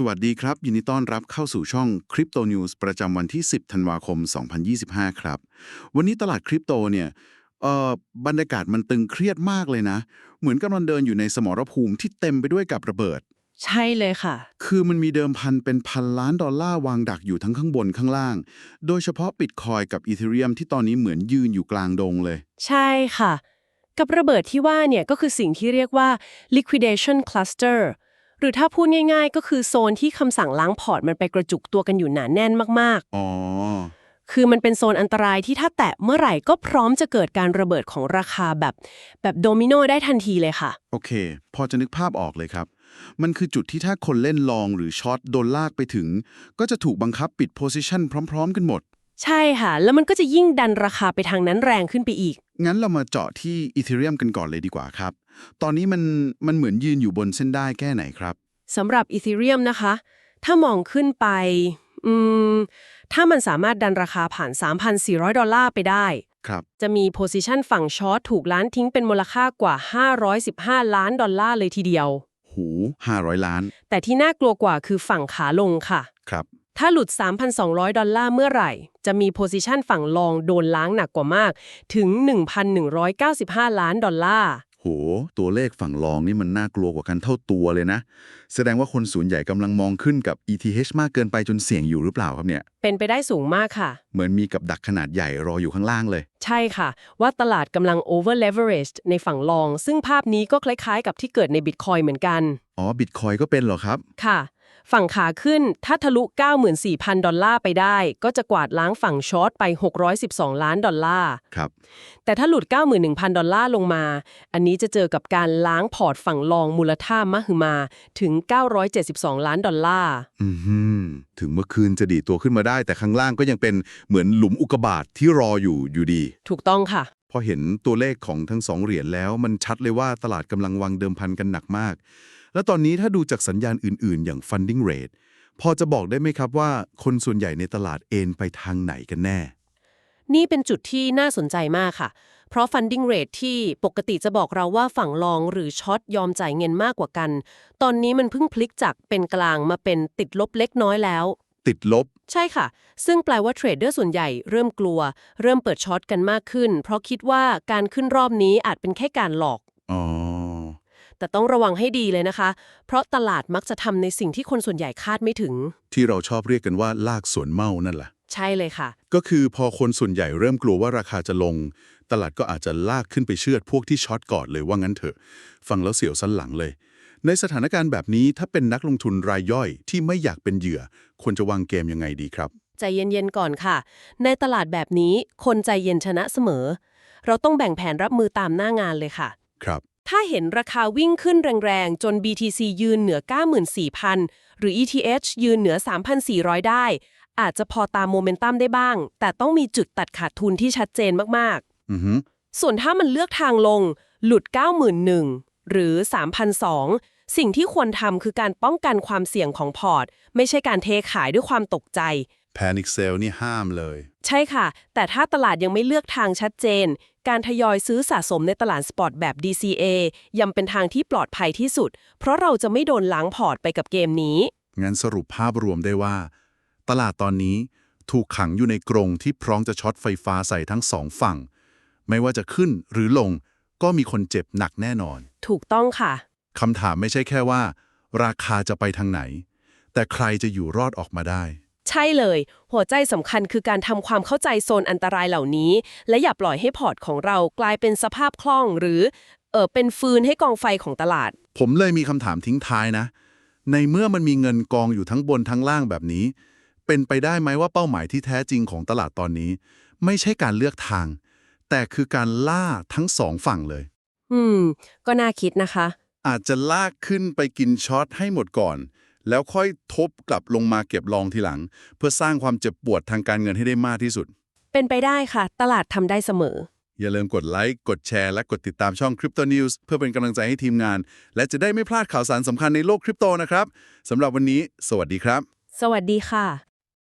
สวัสดีครับ ยินดีต้อนรับเข้าสู่ช่อง Crypto News ประจำวันที่ 10 ธันวาคม 2025 ครับ วันนี้ตลาดคริปโตเนี่ยเอ่อบรรยากาศมันตึงเครียดมากเลยนะ เหมือนกำลังเดินอยู่ในสมรภูมิที่เต็มไปด้วยกับระเบิด ใช่เลยค่ะ คือมันมีเดิมพันเป็นพันล้านดอลลาร์วางดักอยู่ทั้งข้างบนข้างล่าง โดยเฉพาะบิตคอยกับอีเทเรียมที่ตอนนี้เหมือนยืนอยู่กลางดงเลย ใช่ค่ะ กับระเบิดที่ว่าเนี่ยก็คือสิ่งที่เรียกว่า liquidation cluster หรือถ้าพูดง่ายๆ ก็คือโซนที่คำสั่งล้างพอร์ตมันไปกระจุกตัวกันอยู่หนาแน่นมากอ๋อๆคือมันเป็นโซนอันตรายที่ถ้าแตะเมื่อไหร่ก็พร้อมจะเกิดการระเบิดของราคาแบบ แบบโดมิโนได้ทันทีเลยค่ะ โอเค พอจะนึกภาพออกเลยครับ มันคือจุดที่ถ้าคนเล่นลองหรือช็อตโดนลากไปถึง ก็จะถูกบังคับปิดโพซิชันพร้อม ๆ กันหมด ใช่ค่ะ แล้วมันก็จะยิ่งดันราคาไปทางนั้นแรงขึ้นไปอีก งั้นเรามาเจาะที่อีเทเรียมกันก่อนเลยดีกว่าครับ ตอนนี้มันมันเหมือนยืนอยู่บนเส้นได้แค่ไหนครับสำหรับอี h เรียมนะคะ ถ้ามองขึ้นไป อืม ถ้ามันสามารถดันราคาผ่าน 3,400 ดอลลาร์ไปได้ครับจะมีโพซิชันฝั่งช็อตถูกล้านทิ้งเป็นมูลค่ากว่า 515 ล้านดอลลาร์เลยทีเดียว หู 500 ล้าน แต่ที่น่ากลัวกว่าคือฝั่งขาลงค่ะ ครับ ถ้าหลุด 3,200 ดอลลาร์เมื่อไหร่ จะมีโพซิชันฝั่งลองโดนล้างหนักกว่ามาก ถึง 1,195 ล้านดอลลาร์โห ตัวเลขฝั่งรองนี่มันน่ากลัวกว่ากันเท่าตัวเลยนะ แสดงว่าคนส่วนใหญ่กำลังมองขึ้นกับ ETH มากเกินไปจนเสี่ยงอยู่หรือเปล่าครับเนี่ย เป็นไปได้สูงมากค่ะ เหมือนมีกับดักขนาดใหญ่รออยู่ข้างล่างเลย ใช่ค่ะ ว่าตลาดกำลัง over leveraged ในฝั่งลอง ซึ่งภาพนี้ก็คล้ายๆ กับที่เกิดในบิตคอยเหมือนกัน อ๋อบิตคอยก็เป็นเหรอครับ ค่ะ ฝั่งขาขึ้นถ้าทะลุ 94,000 ดอลลาร์ไปได้ ก็จะกวาดล้างฝั่งช็อตไป 612 ล้านดอลลาร์ครับแต่ถ้าหลุด 91,000 ดอลลาร์ลงมา อันนี้จะเจอกับการล้างพอร์ตฝั่งลองมูลค่ามหึมาถึง 972 ล้านดอลลาร์อือหือถึงเมื่อคืนจะดีดตัวขึ้นมาได้ แต่ข้างล่างก็ยังเป็นเหมือนหลุมอุกกาบาตที่รออยู่อยู่ดี ถูกต้องค่ะ พอเห็นตัวเลขของทั้งสองเหรียญแล้วมันชัดเลยว่าตลาดกำลังวางเดิมพันกันหนักมาก แล้วตอนนี้ถ้าดูจากสัญญาณอื่น ๆ อย่าง funding rate พอจะบอกได้ไหมครับว่าคนส่วนใหญ่ในตลาดเอนไปทางไหนกันแน่ นี่เป็นจุดที่น่าสนใจมากค่ะ เพราะ funding rate ที่ปกติจะบอกเราว่าฝั่งลองหรือช็อตยอมจ่ายเงินมากกว่ากัน ตอนนี้มันเพิ่งพลิกจากเป็นกลางมาเป็นติดลบเล็กน้อยแล้ว ติดลบ ใช่ค่ะ ซึ่งแปลว่าเทรดเดอร์ส่วนใหญ่เริ่มกลัว เริ่มเปิดช็อตกันมากขึ้น เพราะคิดว่าการขึ้นรอบนี้อาจเป็นแค่การหลอก อ๋อ แต่ต้องระวังให้ดีเลยนะคะ เพราะตลาดมักจะทำในสิ่งที่คนส่วนใหญ่คาดไม่ถึง ที่เราชอบเรียกกันว่าลากสวนเมานั่นแหละ ใช่เลยค่ะ ก็คือพอคนส่วนใหญ่เริ่มกลัวว่าราคาจะลง ตลาดก็อาจจะลากขึ้นไปเชือดพวกที่ช็อตก่อนเลยว่างั้นเถอะ ฟังแล้วเสียวสันหลังเลย ในสถานการณ์แบบนี้ถ้าเป็นนักลงทุนรายย่อยที่ไม่อยากเป็นเหยื่อ ควรจะวางเกมยังไงดีครับ ใจเย็นๆก่อนค่ะ ในตลาดแบบนี้คนใจเย็นชนะเสมอ เราต้องแบ่งแผนรับมือตามหน้างานเลยค่ะครับ ถ้าเห็นราคาวิ่งขึ้นแรงๆ จน BTC ยืนเหนือ 94,000 หรือ ETH ยืนเหนือ 3,400 ได้ อาจจะพอตามโมเมนตัมได้บ้าง แต่ต้องมีจุดตัดขาดทุนที่ชัดเจนมากอือฮึๆส่วนถ้ามันเลือกทางลง หลุด 91,000 หรือ3,002สิ่งที่ควรทำคือการป้องกันความเสี่ยงของพอร์ต ไม่ใช่การเทขายด้วยความตกใจ Panic Sale นี่ห้ามเลย ใช่ค่ะ แต่ถ้าตลาดยังไม่เลือกทางชัดเจน การทยอยซื้อสะสมในตลาดสปอตแบบ DCA ยังเป็นทางที่ปลอดภัยที่สุด เพราะเราจะไม่โดนล้างพอร์ตไปกับเกมนี้ งั้นสรุปภาพรวมได้ว่า ตลาดตอนนี้ถูกขังอยู่ในกรงที่พร้อมจะช็อตไฟฟ้าใส่ทั้งสองฝั่ง ไม่ว่าจะขึ้นหรือลงก็มีคนเจ็บหนักแน่นอน ถูกต้องค่ะคำถามไม่ใช่แค่ว่า ราคาจะไปทางไหน แต่ใครจะอยู่รอดออกมาได้ ใช่เลย หัวใจสำคัญคือการทำความเข้าใจโซนอันตรายเหล่านี้ และอย่าปล่อยให้พอร์ตของเรากลายเป็นสภาพคล่องหรือเออเป็นฟืนให้กองไฟของตลาด ผมเลยมีคำถามทิ้งท้ายนะ ในเมื่อมันมีเงินกองอยู่ทั้งบนทั้งล่างแบบนี้ เป็นไปได้ไหมว่าเป้าหมายที่แท้จริงของตลาดตอนนี้ ไม่ใช่การเลือกทาง แต่คือการล่าทั้งสองฝั่งเลย อืม ก็น่าคิดนะคะ อาจจะลากขึ้นไปกินช็อตให้หมดก่อน แล้วค่อยทบกลับลงมาเก็บรองทีหลัง เพื่อสร้างความเจ็บปวดทางการเงินให้ได้มากที่สุด เป็นไปได้ค่ะ ตลาดทำได้เสมอ อย่าลืมกดไลค์กดแชร์และกดติดตามช่อง Crypto News เพื่อเป็นกำลังใจให้ทีมงาน และจะได้ไม่พลาดข่าวสารสำคัญในโลกคริปโตนะครับสำหรับวันนี้ สวัสดีครับ สวัสดีค่ะ